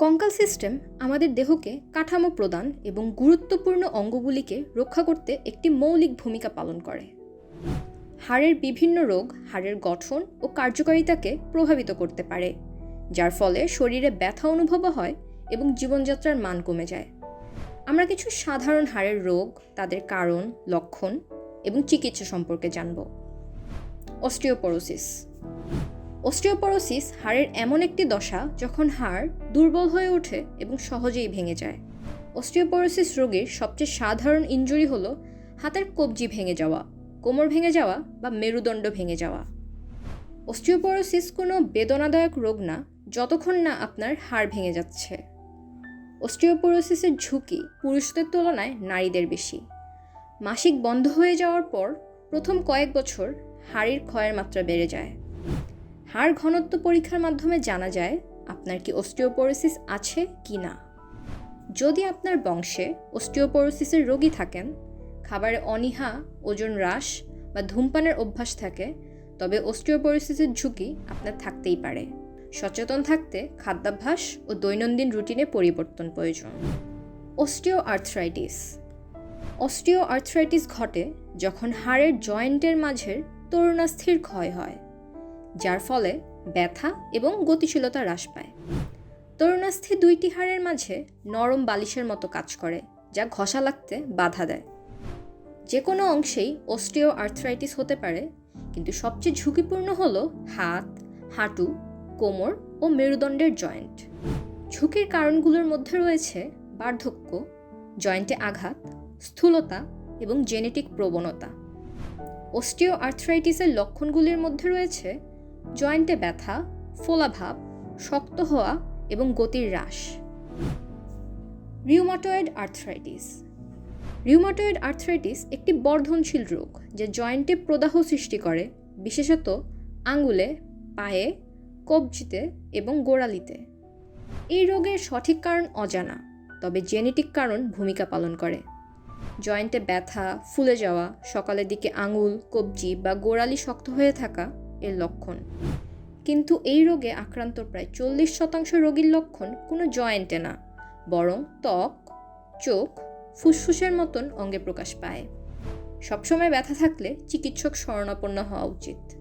কঙ্কাল সিস্টেম আমাদের দেহকে কাঠামো প্রদান এবং গুরুত্বপূর্ণ অঙ্গগুলিকে রক্ষা করতে একটি মৌলিক ভূমিকা পালন করে। হাড়ের বিভিন্ন রোগ হাড়ের গঠন ও কার্যকারিতাকে প্রভাবিত করতে পারে, যার ফলে শরীরে ব্যথা অনুভব হয় এবং জীবনযাত্রার মান কমে যায়। আমরা কিছু সাধারণ হাড়ের রোগ, তাদের কারণ, লক্ষণ এবং চিকিৎসা সম্পর্কে জানব। অস্টিওপোরোসিস অস্টিওপোরোসিস হাড়ের এমন একটি দশা যখন হাড় দুর্বল হয়ে ওঠে এবং সহজেই ভেঙে যায়। অস্টিওপোরোসিস রোগের সবচেয়ে সাধারণ ইনজুরি হল হাতের কবজি ভেঙে যাওয়া, কোমর ভেঙে যাওয়া বা মেরুদণ্ড ভেঙে যাওয়া। অস্টিওপোরোসিস কোনো বেদনাদায়ক রোগ না, যতক্ষণ না আপনার হাড় ভেঙে যাচ্ছে। অস্টিওপোরোসিসের ঝুঁকি পুরুষদের তুলনায় নারীদের বেশি। মাসিক বন্ধ হয়ে যাওয়ার পর প্রথম কয়েক বছর হাড়ের ক্ষয়ের মাত্রা বেড়ে যায়। হাড় ঘনত্ব পরীক্ষার মাধ্যমে জানা যায় আপনার কি অস্টিওপোরোসিস আছে কি না। যদি আপনার বংশে অস্টিওপোরোসিসের রোগী থাকেন, খাবারে অনীহা, ওজন হ্রাস বা ধূমপানের অভ্যাস থাকে, তবে অস্টিওপোরোসিসের ঝুঁকি আপনার থাকতেই পারে। সচেতন থাকতে খাদ্যাভ্যাস ও দৈনন্দিন রুটিনে পরিবর্তন প্রয়োজন। অস্টিও আর্থ্রাইটিস অস্টিও আর্থ্রাইটিস ঘটে যখন হাড়ের জয়েন্টের মাঝের তরুণাস্থির ক্ষয় হয়। যার ফলে ব্যথা এবং গতিশীলতা হ্রাস পায়। তরুণাস্থি দুইটি হাড়ের মাঝে নরম বালিশের মতো কাজ করে, যা ঘষা লাগতে বাধা দেয়। যে কোনো অংশেই অস্টিও আর্থ্রাইটিস হতে পারে, কিন্তু সবচেয়ে ঝুঁকিপূর্ণ হল হাত, হাঁটু, কোমর ও মেরুদণ্ডের জয়েন্ট। ঝুঁকির কারণগুলোর মধ্যে রয়েছে বার্ধক্য, জয়েন্টে আঘাত, স্থূলতা এবং জেনেটিক প্রবণতা। অস্টিও আর্থ্রাইটিসের লক্ষণগুলির মধ্যে রয়েছে জয়েন্টে ব্যথা, ফোলাভাব, শক্ত হওয়া এবং গতির হ্রাস। Rheumatoid arthritis. রিউমাটয়েড আর্থ্রাইটিস একটি বর্ধনশীল রোগ যা জয়েন্টে প্রদাহ সৃষ্টি করে, বিশেষত আঙ্গুলে পায়ে, কবজিতে এবং গোড়ালিতে। এই রোগের সঠিক কারণ অজানা, তবে জেনেটিক কারণ ভূমিকা পালন করে। জয়েন্টে ব্যথা, ফুলে যাওয়া, সকালের দিকে আঙুল, কবজি বা গোড়ালি শক্ত হয়ে থাকা এর লক্ষণ। কিন্তু এই রোগে আক্রান্ত প্রায় চল্লিশ শতাংশ রোগীর লক্ষণ কোনো জয়েন্টে না, বরং ত্বক, চোখ, ফুসফুসের মতন অঙ্গে প্রকাশ পায়। সবসময় ব্যথা থাকলে চিকিৎসক শরণাপন্ন হওয়া উচিত।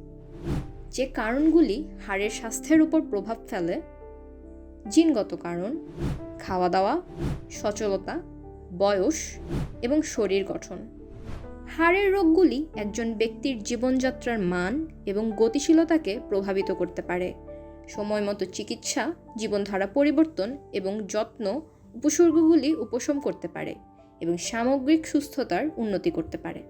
যে কারণগুলি হাড়ের স্বাস্থ্যের উপর প্রভাব ফেলে, জিনগত কারণ, খাওয়া দাওয়া, সচলতা, বয়স এবং শরীর গঠন। হাড়ের রোগগুলি একজন ব্যক্তির জীবনযাত্রার মান এবং গতিশীলতাকে প্রভাবিত করতে পারে। সময় মতো চিকিৎসা, জীবনধারা পরিবর্তন এবং যত্ন উপসর্গগুলি উপশম করতে পারে এবং সামগ্রিক সুস্থতার উন্নতি করতে পারে।